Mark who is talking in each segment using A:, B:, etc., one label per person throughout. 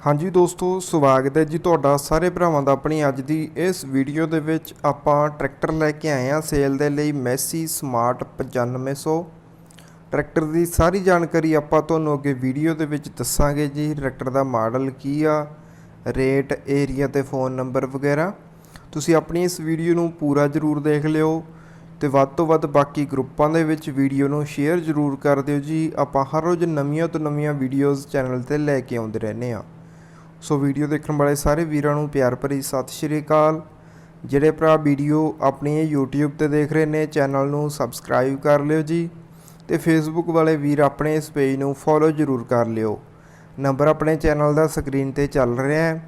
A: ਹਾਂਜੀ ਦੋਸਤੋ, ਸਵਾਗਤ ਹੈ ਜੀ ਤੁਹਾਡਾ ਸਾਰੇ ਭਰਾਵਾਂ ਦਾ ਆਪਣੀ ਅੱਜ ਦੀ ਇਸ ਵੀਡੀਓ ਦੇ ਵਿੱਚ। ਆਪਾਂ ਟਰੈਕਟਰ ਲੈ ਕੇ ਆਏ ਹਾਂ ਸੇਲ ਦੇ ਲਈ ਮੈਸੀ ਸਮਾਰਟ 9500 ਟਰੈਕਟਰ ਦੀ ਸਾਰੀ ਜਾਣਕਾਰੀ ਆਪਾਂ ਤੁਹਾਨੂੰ ਅੱਗੇ ਵੀਡੀਓ ਦੇ ਵਿੱਚ ਦੱਸਾਂਗੇ ਜੀ। ਟਰੈਕਟਰ ਦਾ ਮਾਡਲ ਕੀ ਆ, ਰੇਟ, ਏਰੀਆ ਤੇ ਫੋਨ ਨੰਬਰ ਵਗੈਰਾ। ਤੁਸੀਂ ਆਪਣੀ ਇਸ ਵੀਡੀਓ ਨੂੰ ਪੂਰਾ ਜ਼ਰੂਰ ਦੇਖ ਲਿਓ ਤੇ ਵੱਧ ਤੋਂ ਵੱਧ ਬਾਕੀ ਗਰੁੱਪਾਂ ਦੇ ਵਿੱਚ ਵੀਡੀਓ ਨੂੰ ਸ਼ੇਅਰ ਜ਼ਰੂਰ ਕਰ ਦਿਓ ਜੀ। ਆਪਾਂ ਹਰ ਰੋਜ਼ ਨਵੀਆਂ ਤੋਂ ਨਵੀਆਂ ਵੀਡੀਓਜ਼ ਚੈਨਲ ਤੇ ਲੈ ਕੇ ਆਉਂਦੇ ਰਹਿੰਦੇ ਆ ਸੋ ਵੀਡੀਓ ਦੇਖਣ ਵਾਲੇ ਸਾਰੇ ਵੀਰਾਂ ਨੂੰ ਪਿਆਰ ਭਰੀ ਸਤਿ ਸ਼੍ਰੀ ਅਕਾਲ। ਜਿਹੜੇ ਭਰਾ ਵੀਡੀਓ ਆਪਣੀ ਇਹ YouTube ਤੇ ਦੇਖ ਰਹੇ ਨੇ, ਚੈਨਲ ਨੂੰ ਸਬਸਕ੍ਰਾਈਬ ਕਰ ਲਿਓ ਜੀ ਤੇ Facebook ਵਾਲੇ ਵੀਰ ਆਪਣੇ ਇਸ ਪੇਜ ਨੂੰ ਫੋਲੋ ਜ਼ਰੂਰ ਕਰ ਲਿਓ। ਨੰਬਰ ਆਪਣੇ ਚੈਨਲ ਦਾ ਸਕਰੀਨ ਤੇ ਚੱਲ ਰਿਹਾ ਹੈ।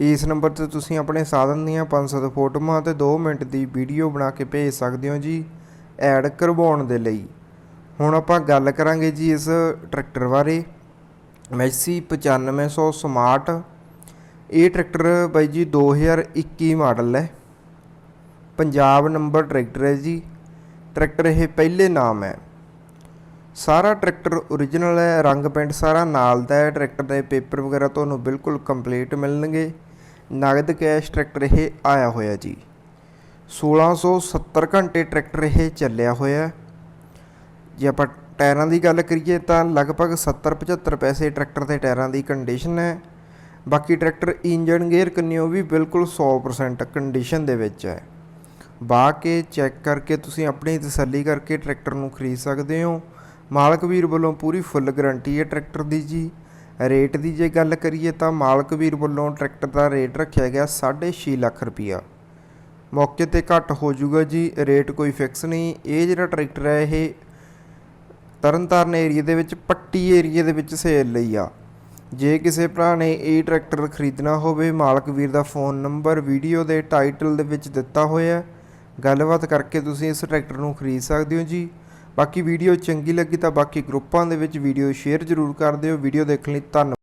A: ਇਸ ਨੰਬਰ ਤੇ ਤੁਸੀਂ ਆਪਣੇ ਸਾਧਨ ਦੀਆਂ 500 ਫੋਟੋਆਂ ਤੇ 2 ਮਿੰਟ ਦੀ ਵੀਡੀਓ ਬਣਾ ਕੇ ਭੇਜ ਸਕਦੇ ਹੋ ਜੀ ਐਡ ਕਰਵਾਉਣ ਦੇ ਲਈ। ਹੁਣ ਆਪਾਂ ਗੱਲ ਕਰਾਂਗੇ ਜੀ ਇਸ ਟਰੈਕਟਰ ਬਾਰੇ। ਮੈਸੀ 9500 ਸਮਾਰਟ ਇਹ ਟਰੈਕਟਰ ਬਾਈ ਜੀ 2021 ਮਾਡਲ ਹੈ। ਪੰਜਾਬ ਨੰਬਰ ਟਰੈਕਟਰ ਹੈ ਜੀ। ਟਰੈਕਟਰ ਇਹ ਪਹਿਲੇ ਨਾਮ ਹੈ। ਸਾਰਾ ਟਰੈਕਟਰ ਓਰੀਜਨਲ ਹੈ, ਰੰਗ ਪੈਂਟ ਸਾਰਾ ਨਾਲ ਦਾ ਹੈ। ਟਰੈਕਟਰ ਦੇ ਪੇਪਰ ਵਗੈਰਾ ਤੁਹਾਨੂੰ ਬਿਲਕੁਲ ਕੰਪਲੀਟ ਮਿਲਣਗੇ। ਨਗਦ ਕੈਸ਼ ਟਰੈਕਟਰ ਇਹ ਆਇਆ ਹੋਇਆ ਜੀ। 1670 ਘੰਟੇ ਟਰੈਕਟਰ ਇਹ ਚੱਲਿਆ ਹੋਇਆ ਜੇ ਆਪਾਂ ਟਾਇਰਾਂ ਦੀ ਗੱਲ ਕਰੀਏ ਤਾਂ ਲਗਭਗ 70 75 ਪੈਸੇ ਟਰੈਕਟਰ ਦੇ ਟਾਇਰਾਂ ਦੀ ਕੰਡੀਸ਼ਨ ਹੈ। ਬਾਕੀ ਟਰੈਕਟਰ ਇੰਜਨ ਗੇਅਰ ਕੰਨਿਓ ਵੀ ਬਿਲਕੁਲ 100% ਕੰਡੀਸ਼ਨ ਦੇ ਵਿੱਚ ਹੈ। ਬਾਹ ਕੇ ਚੈੱਕ ਕਰਕੇ ਤੁਸੀਂ ਆਪਣੀ ਤਸੱਲੀ ਕਰਕੇ ਟਰੈਕਟਰ ਨੂੰ ਖਰੀਦ ਸਕਦੇ ਹੋ। ਮਾਲਕ ਵੀਰ ਵੱਲੋਂ ਪੂਰੀ ਫੁੱਲ ਗਾਰੰਟੀ ਹੈ ਟਰੈਕਟਰ ਦੀ ਜੀ। ਰੇਟ ਦੀ ਜੇ ਗੱਲ ਕਰੀਏ ਤਾਂ ਮਾਲਕ ਵੀਰ ਵੱਲੋਂ ਟਰੈਕਟਰ ਦਾ ਰੇਟ ਰੱਖਿਆ ਗਿਆ 6.5 ਲੱਖ ਰੁਪਈਆ ਮੌਕੇ ਤੇ ਘੱਟ ਹੋ ਜਾਊਗਾ ਜੀ, ਰੇਟ ਕੋਈ ਫਿਕਸ ਨਹੀਂ। ਇਹ ਜਿਹੜਾ ਟਰੈਕਟਰ ਹੈ, ਇਹ ਤਰਨਤਾਰਨ ਏਰੀਆ ਦੇ ਵਿੱਚ, ਪੱਟੀ ਏਰੀਆ ਦੇ ਵਿੱਚ ਸੇਲ ਲਈ ਆ। ਜੇ ਕਿਸੇ ਭਰਾ ਨੇ ਇਹ ਟਰੈਕਟਰ ਖਰੀਦਣਾ ਹੋਵੇ, ਮਾਲਕ ਵੀਰ ਦਾ ਫੋਨ ਨੰਬਰ, ਵੀਡੀਓ ਦੇ ਟਾਈਟਲ ਦੇ ਵਿੱਚ ਦਿੱਤਾ ਹੋਇਆ ਹੈ। ਗੱਲਬਾਤ ਕਰਕੇ ਤੁਸੀਂ ਇਸ ਟਰੈਕਟਰ ਨੂੰ ਖਰੀਦ ਸਕਦੇ ਹੋ ਜੀ। ਬਾਕੀ ਵੀਡੀਓ ਚੰਗੀ ਲੱਗੀ ਤਾਂ ਬਾਕੀ ਗਰੁੱਪਾਂ ਦੇ ਵਿੱਚ ਵੀਡੀਓ ਸ਼ੇਅਰ ਜ਼ਰੂਰ ਕਰ ਦਿਓ। ਵੀਡੀਓ ਦੇਖਣ ਲਈ ਧੰਨਵਾਦ।